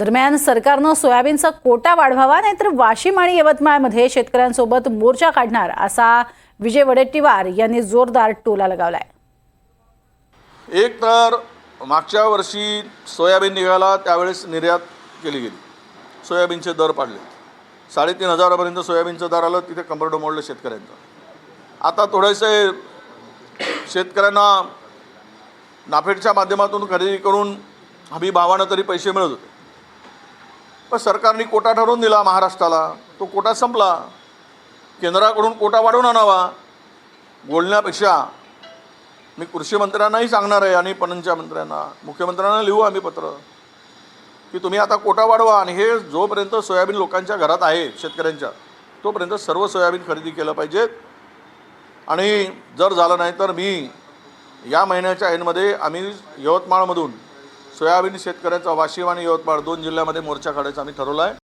दरम्यान सरकारनं सोयाबीनचा कोटा वाढवावा नाहीतर वाशिम आणि यवतमाळमध्ये शेतकऱ्यांसोबत मोर्चा काढणार असा विजय वडेट्टीवार यांनी जोरदार टोला लगावलाय. एक तर मागच्या वर्षी सोयाबीन निघाला त्यावेळेस निर्यात केली गेली. सोयाबीनचे दर पाडले. साडेतीन हजारापर्यंत सोयाबीनचं दर आलं तिथे कंबरडं मोडलं शेतकऱ्यांचं. आता थोडेसे शेतकऱ्यांना नाफेडच्या माध्यमातून खरेदी करून हमी भावानं तरी पैसे मिळत होते. पण सरकारने कोटा ठरवून दिला महाराष्ट्राला. तो कोटा संपला. केंद्राकडून कोटा वाढवून आणावा. बोलण्यापेक्षा मी कृषी मंत्र्यांनाही सांगणार आहे आणि पणनच्या मंत्र्यांना मुख्यमंत्र्यांना लिहू आम्ही पत्र की तुम्ही आता कोटा वाढवा आणि हे जोपर्यंत सोयाबीन लोकांच्या घरात आहे शेतकऱ्यांच्या तोपर्यंत सर्व सोयाबीन खरेदी केलं पाहिजेत आणि जर झालं नाही तर मी या महिन्याच्या एंडमध्ये आम्ही यवतमाळमधून सोयाबीन शेतकऱ्यांचा वाशिम आणि यवतमाळ दोन जिल्ह्यामध्ये मोर्चा काढायचा आम्ही ठरवला आहे.